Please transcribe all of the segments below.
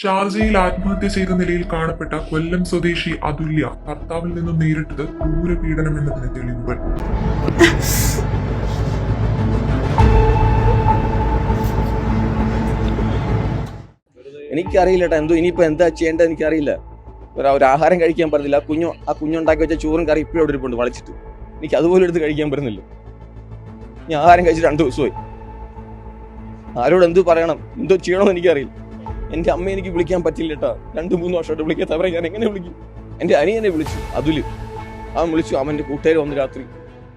ഷാർജയിൽ ആത്മഹത്യ ചെയ്ത നിലയിൽ കാണപ്പെട്ട കൊല്ലം സ്വദേശി അതുല്യ ഭർത്താവിൽ നിന്നും നേരിട്ടത് ക്രൂരപീഡനം എന്നതിന് തെളിവുകൾ. എനിക്കറിയില്ല കേട്ടോ എന്തോ ഇനിയിപ്പോൾ എന്താ ചെയ്യേണ്ടത് എനിക്കറിയില്ല. ഒരു ആഹാരം കഴിക്കാൻ പറ്റുന്നില്ല ആ കുഞ്ഞു ആ കുഞ്ഞുണ്ടാക്കി വെച്ച ചോറും കറി ഇപ്പോഴും അവിടെ ഇരിപ്പുണ്ട് വളച്ചിട്ട്. എനിക്ക് അതുപോലെ എടുത്ത് കഴിക്കാൻ പറ്റുന്നില്ല. ഞാൻ ആഹാരം കഴിച്ചിട്ട് രണ്ട് ദിവസമായി. ആരോട് എന്ത് പറയണം? എന്തോ ചെയ്യണമെന്ന് എനിക്കറിയില്ല. എന്റെ അമ്മ എനിക്ക് വിളിക്കാൻ പറ്റില്ല കേട്ടോ രണ്ട് മൂന്ന് വർഷമായിട്ട് വിളിക്കാത്ത അവരെ ഞാൻ എങ്ങനെ വിളിക്കും? എന്റെ അനിയനെ വിളിച്ചു അതുൽ. അവൻ വിളിച്ചു അവന്റെ കൂട്ടുകാർ വന്ന് രാത്രി.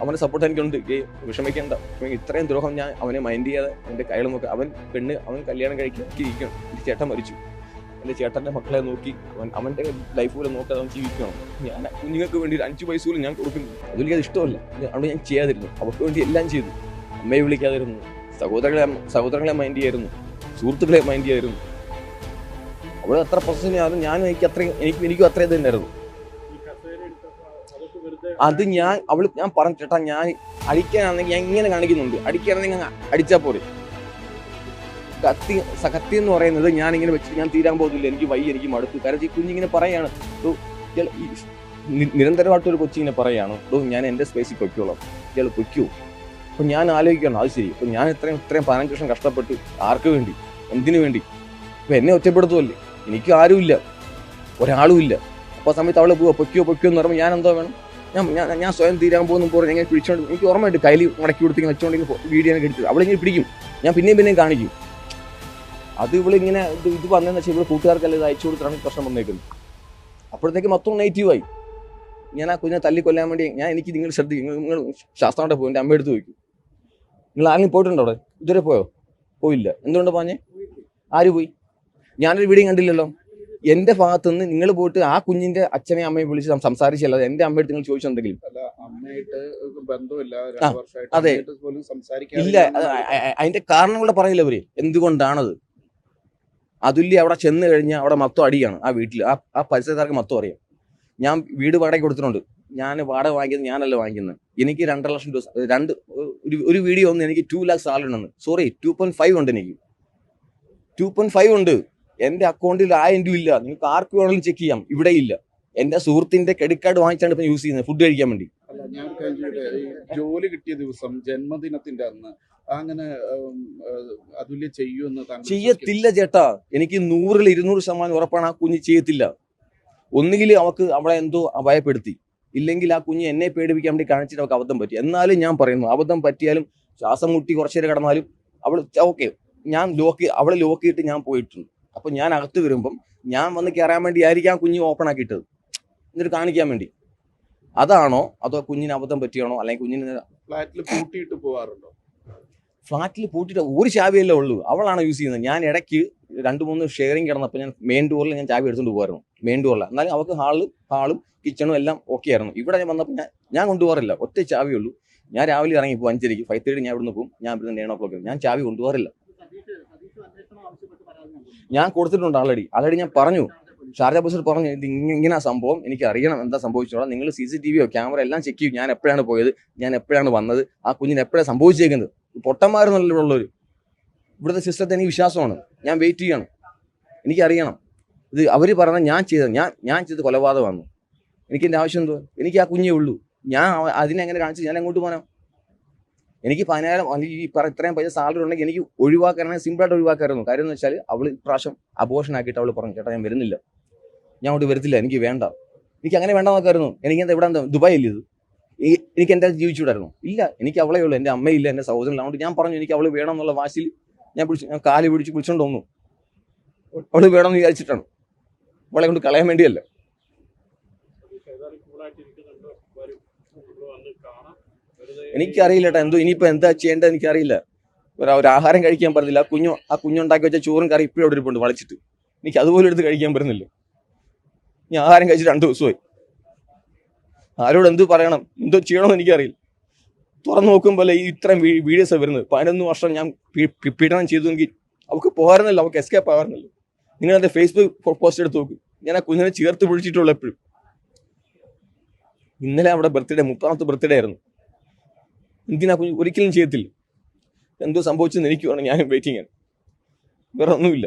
അവനെ സപ്പോർട്ട് എനിക്കുണ്ട്. ഏ വിഷമിക്കേണ്ട. വിഷമിക്ക- ഇത്രയും ദ്രോഹം ഞാൻ അവനെ മൈൻഡ് ചെയ്യാതെ എന്റെ കയ്യിൽ നോക്കി അവൻ പെണ്ണ് അവൻ കല്യാണം കഴിക്കാൻ എന്റെ ചേട്ടൻ മരിച്ചു. എന്റെ ചേട്ടന്റെ മക്കളെ നോക്കി അവൻ അവന്റെ ലൈഫ് പോലെ നോക്കാതെ അവൻ ജീവിക്കണം. ഞാൻ കുഞ്ഞുങ്ങൾക്ക് വേണ്ടി ഒരു അഞ്ച് പൈസ പോലും ഞാൻ കൊടുക്കുന്നു അതിലേക്ക് അത് ഇഷ്ടമല്ല. അതുകൊണ്ട് ഞാൻ ചെയ്യാതിരുന്നു. അവർക്ക് വേണ്ടി എല്ലാം ചെയ്തു. അമ്മയെ വിളിക്കാതിരുന്നു. സഹോദരങ്ങളെ സഹോദരങ്ങളെ മൈൻഡ് ചെയ്യായിരുന്നു. സുഹൃത്തുക്കളെ മൈൻഡ് ചെയ്യായിരുന്നു. അവൾ എത്ര പ്രൊസസ്സിനായിരുന്നു ഞാൻ എനിക്ക് അത്രയും എനിക്ക് എനിക്കും അത്രയും തന്നെയായിരുന്നു അത് ഞാൻ അവൾ ഞാൻ പറഞ്ഞു ചേട്ടാ ഞാൻ അടിക്കാനാണെങ്കിൽ ഞാൻ ഇങ്ങനെ കാണിക്കുന്നുണ്ട്. അടിക്കാനാണെങ്കിൽ ഞാൻ അടിച്ചാ പോരെ. കത്തി കത്തി എന്ന് പറയുന്നത് ഞാൻ ഇങ്ങനെ വെച്ചിട്ട് ഞാൻ തീരാൻ പോകുന്നില്ല. എനിക്ക് വയ്യ എനിക്ക് മടുത്തു കാരണം ഈ കുഞ്ഞിങ്ങനെ പറയാണ് "ഡോ, ഇയാൾ ഈ നി- നിരന്തരമായിട്ട് ഒരു കൊച്ചിങ്ങനെ പറയാണ്. ഞാൻ എന്റെ സ്പേസിൽ പൊയ്ക്കോളാം. ഇയാൾ പൊയ്ക്കൂ. അപ്പൊ ഞാൻ ആലോചിക്കണം അത് ശരി. അപ്പം ഞാൻ ഇത്രയും ഇത്രയും പതിനഞ്ച് വർഷം കഷ്ടപ്പെട്ട് ആർക്ക് വേണ്ടി? എന്തിനു വേണ്ടി? അപ്പം എന്നെ ഒറ്റപ്പെടുത്തുമല്ലേ എനിക്ക് ആരുമില്ല. ഒരാളുമില്ല അപ്പോൾ ആ സമയത്ത് അവളെ പോവുക പൊയ്ക്കോ പൊയ്ക്കോ എന്ന് പറയുമ്പോൾ ഞാൻ എന്തോ വേണം? ഞാൻ ഞാൻ ഞാൻ സ്വയം തീരാൻ പോകുന്നു പോലെ ഞാൻ പിടിച്ചോണ്ട് എനിക്ക് ഓർമ്മയുണ്ട് കയ്യിൽ മടക്കി കൊടുത്ത് ഇങ്ങനെ വെച്ചോണ്ട് വീഡിയോ എടുത്തത് അവളിങ്ങനെ പിടിക്കും. ഞാൻ പിന്നെയും പിന്നെയും കാണിക്കും. അത് ഇവളിങ്ങനെ ഇത് ഇത് വന്നതെന്ന് വെച്ചാൽ ഇവിടെ കൂട്ടുകാർക്കല്ല ഇത് അയച്ചു കൊടുത്തിട്ടാണ് ഈ പ്രശ്നം വന്നേക്കുന്നത്. അപ്പോഴത്തേക്ക് മൊത്തം നെഗറ്റീവായി ഞാൻ ആ കുഞ്ഞിനെ തല്ലിക്കൊല്ലാൻ വേണ്ടി ഞാൻ എനിക്ക് നിങ്ങൾ ശ്രദ്ധിക്കും. നിങ്ങൾ ശാസ്ത്രമായിട്ട് ശാസ്ത്രം പോയി എന്റെ അമ്മയെടുത്ത് ചോദിക്കും. നിങ്ങൾ ആരെങ്കിലും പോയിട്ടുണ്ടോ അവിടെ? ഇതുവരെ പോയോ? പോയില്ല. എന്തുകൊണ്ട് പറഞ്ഞേ? ആര് പോയി? ഞാനൊരു വീഡിയോ കണ്ടില്ലല്ലോ. എന്റെ ഭാഗത്തുനിന്ന് നിങ്ങൾ പോയിട്ട് ആ കുഞ്ഞിന്റെ അച്ഛനെ അമ്മയെ വിളിച്ച് സംസാരിച്ചല്ല. എന്റെ അമ്മയുടെ നിങ്ങൾ ചോദിച്ചെന്തെങ്കിലും അതെ. ഇല്ല അതിന്റെ കാരണം കൂടെ പറയില്ല അവർ എന്തുകൊണ്ടാണത്? അതുല്യ അവിടെ ചെന്ന് കഴിഞ്ഞാൽ അവിടെ മൊത്തം അടിയാണ് ആ വീട്ടിൽ ആ ആ പരിസരക്കാർക്ക് മൊത്തം അറിയാം. ഞാൻ വീട് വാടക കൊടുത്തിട്ടുണ്ട്. ഞാൻ വാടക വാങ്ങിക്കുന്നത് ഞാനല്ല വാങ്ങിക്കുന്നത്. എനിക്ക് രണ്ടര ലക്ഷം രൂപ രണ്ട് ഒരു ഒരു വീഡിയോ ഒന്ന് എനിക്ക് ടു ലാക്ക് സാലറി ഉണ്ടെന്ന് സോറി ടു പോയിന്റ് ഫൈവ് ഉണ്ട് എനിക്ക്. ടു പോയിന്റ് ഫൈവ് ഉണ്ട്. എന്റെ അക്കൗണ്ടിൽ ആയിരം രൂപ ഇല്ല. നിങ്ങൾക്ക് ആർക്ക് വേണമെങ്കിലും ചെക്ക് ചെയ്യാം. ഇവിടെ ഇല്ല. എന്റെ സുഹൃത്തിന്റെ ക്രെഡിറ്റ് കാർഡ് വാങ്ങിച്ചാണ് ഇപ്പം യൂസ് ചെയ്യുന്നത്. ഫുഡ് കഴിക്കാൻ വേണ്ടി. അല്ല ഞാൻ ജോലി കിട്ടിയ ദിവസം ജന്മദിനത്തിന്റെ അന്ന് അങ്ങനെ അതുല്യ ചെയ്യുമെന്ന് ചെയ്യത്തില്ല ചേട്ടാ. എനിക്ക് നൂറിൽ ഇരുന്നൂറ് ശതമാനം ഉറപ്പാണ് ആ കുഞ്ഞ് ചെയ്യത്തില്ല. ഒന്നുകിൽ അവക്ക് അവളെ എന്തോ ഭയപ്പെടുത്തി ഇല്ലെങ്കിൽ ആ കുഞ്ഞ് എന്നെ പേടിപ്പിക്കാൻ വേണ്ടി കാണിച്ചിട്ട് അവൾക്ക് അബദ്ധം പറ്റി. എന്നാലും ഞാൻ പറയുന്നു അബദ്ധം പറ്റിയാലും ശ്വാസം മുട്ടി കുറച്ചേരെ കിടന്നാലും അവൾ ഓക്കെ ഞാൻ ലോക്ക് അവളെ ലോക്ക് ചെയ്തിട്ട് ഞാൻ പോയിട്ടുണ്ട്. അപ്പൊ ഞാൻ അകത്ത് വരുമ്പം ഞാൻ വന്ന് കയറാൻ വേണ്ടി ആയിരിക്കും ആ കുഞ്ഞ് ഓപ്പൺ ആക്കിയിട്ടത്. എന്നിട്ട് കാണിക്കാൻ വേണ്ടി. അതാണോ? അതോ കുഞ്ഞിന് അബദ്ധം പറ്റിയാണോ? അല്ലെങ്കിൽ കുഞ്ഞിന് ഫ്ലാറ്റിൽ പൂട്ടിയിട്ട് പോവാറുണ്ടോ? ഫ്ലാറ്റിൽ പൂട്ടിയിട്ട് ഒരു ചാവിയല്ലേ ഉള്ളൂ. അവളാണ് യൂസ് ചെയ്യുന്നത്. ഞാൻ ഇടയ്ക്ക് രണ്ട് മൂന്ന് ഷെയറിങ് കിടന്നപ്പോൾ ഞാൻ മെയിൻ ഡോറിൽ ഞാൻ ചാവി എടുത്തുകൊണ്ട് പോകുമായിരുന്നു മെയിൻ ഡോറിൽ എന്നാലും അവൾക്ക് ഹാളും ഹാളും കിച്ചണും എല്ലാം ഓക്കെ ആയിരുന്നു. ഇവിടെ ഞാൻ വന്നപ്പോൾ ഞാൻ ഞാൻ കൊണ്ടുപോകാറില്ല. ഒറ്റ ഉള്ളൂ. ഞാൻ രാവിലെ ഇറങ്ങി പോകും അഞ്ചരയ്ക്ക്. ഫൈവ് തേർട്ടി ഞാൻ ഇവിടുന്ന് പോകും ഞാൻ ഇവിടുന്ന് നയൻ ഓ ക്ലോക്ക് ഞാൻ ചാവി കൊണ്ടുപോകാറില്ല. ഞാൻ കൊടുത്തിട്ടുണ്ട് ആൾറെഡി ആൾറെഡി ഞാൻ പറഞ്ഞു. ഷാർജ ബസ്സിൽ പറഞ്ഞു ഇത് ഇങ്ങ- ഇങ്ങനെ സംഭവം. എനിക്ക് അറിയണം എന്താ സംഭവിച്ചോളാം. നിങ്ങൾ സി സി ടി വിയോ ക്യാമറ എല്ലാം ചെക്ക് ചെയ്യും. ഞാൻ എപ്പോഴാണ് പോയത്? ഞാൻ എപ്പോഴാണ് വന്നത്? ആ കുഞ്ഞിന് എപ്പോഴാണ് സംഭവിച്ചേക്കുന്നത്? പൊട്ടന്മാരെന്നല്ല ഇവിടെ ഉള്ളവർ ഇവിടുത്തെ സിസ്റ്റത്തെ എനിക്ക് വിശ്വാസമാണ്. ഞാൻ വെയിറ്റ് ചെയ്യണം. എനിക്കറിയണം. ഇത് അവർ പറഞ്ഞ ഞാൻ ചെയ്ത ഞാൻ ഞാൻ ചെയ്ത് കൊലപാതകമാണ്. എനിക്ക് എന്റെ ആവശ്യം എന്തോ എനിക്ക് ആ കുഞ്ഞേ ഉള്ളൂ. ഞാൻ അതിനെ എങ്ങനെ കാണിച്ച് ഞാൻ എങ്ങോട്ട് പോകാനോ? എനിക്ക് പതിനായിരം അല്ലെങ്കിൽ ഈ ഇത്രയും പൈസ സാലറി ഉണ്ടെങ്കിൽ എനിക്ക് ഒഴിവാക്കാനാണെങ്കിൽ സിമ്പിളായിട്ട് ഒഴിവാക്കായിരുന്നു കാര്യം എന്ന് വെച്ചാൽ അവൾ ഇപ്രാവശ്യം അബോഷൻ ആക്കിയിട്ട് അവൾ പറഞ്ഞു ചേട്ടാ ഞാൻ വരുന്നില്ല. ഞാൻ അങ്ങോട്ട് വരത്തില്ല. എനിക്ക് വേണ്ട. എനിക്ക് അങ്ങനെ വേണ്ട നോക്കായിരുന്നു എനിക്ക് എന്താ ഇവിടെ എന്താ ദുബായ് അല്ലേ ഇത്? എനിക്ക് എന്റെ ജീവിച്ചുകൂടായിരുന്നു. ഇല്ല എനിക്ക് അവളേ ഉള്ളൂ. എന്റെ അമ്മയില്ല എന്റെ സഹോദരൻ അതുകൊണ്ട് ഞാൻ പറഞ്ഞു എനിക്ക് അവൾ വേണം എന്നുള്ള വാശിയിൽ ഞാൻ പിടിച്ചു ഞാൻ കാൽ പിടിച്ച് പിടിച്ചോണ്ട് വന്നു. അവൾ വേണമെന്ന് വിചാരിച്ചിട്ടാണ്. അവളെ കൊണ്ട് കളയാൻ വേണ്ടിയല്ല. എനിക്കറിയില്ല കേട്ടോ എന്തോ ഇനിയിപ്പോ എന്താ ചെയ്യേണ്ടത് എനിക്കറിയില്ല. ഒരു ഒരു ആഹാരം കഴിക്കാൻ പറ്റുന്നില്ല ആ കുഞ്ഞു ആ കുഞ്ഞുണ്ടാക്കി വെച്ച ചോറും കറി ഇപ്പോഴും അവിടെ ഇരിപ്പുണ്ട് വളച്ചിട്ട്. എനിക്ക് അതുപോലെ എടുത്ത് കഴിക്കാൻ പറ്റുന്നില്ല. ഞാൻ ആഹാരം കഴിച്ചിട്ട് രണ്ട് ദിവസമായി. ആരോട് എന്ത് പറയണം? എന്തോ ചെയ്യണമെന്ന് എനിക്കറിയില്ല. തുറന്നു നോക്കുമ്പോൾ ഈ ഇത്രയും വീഡിയോസ് വരുന്നത്? പതിനൊന്ന് വർഷം ഞാൻ പീഡനം ചെയ്തുവെങ്കിൽ അവൾക്ക് പോകാറുന്നില്ല അവൾക്ക് എസ്കേപ്പ് ആകാറുന്നില്ല നിങ്ങൾ എന്റെ ഫേസ്ബുക്ക് പോസ്റ്റ് എടുത്ത് നോക്കും. ഞാൻ ആ കുഞ്ഞിനെ ചേർത്ത് പിടിച്ചിട്ടുള്ള എപ്പോഴും. ഇന്നലെ അവിടെ ബർത്ത്ഡേ മുപ്പതാമത്തെ ബർത്ത്ഡേ ആയിരുന്നു. എന്തിനാ കുഞ്ഞ് ഒരിക്കലും ചെയ്യത്തില്ല? എന്തോ സംഭവിച്ചെന്ന് എനിക്ക് വേണം ഞാനും വെയിറ്റിംഗ് ആണ്. വേറെ ഒന്നുമില്ല.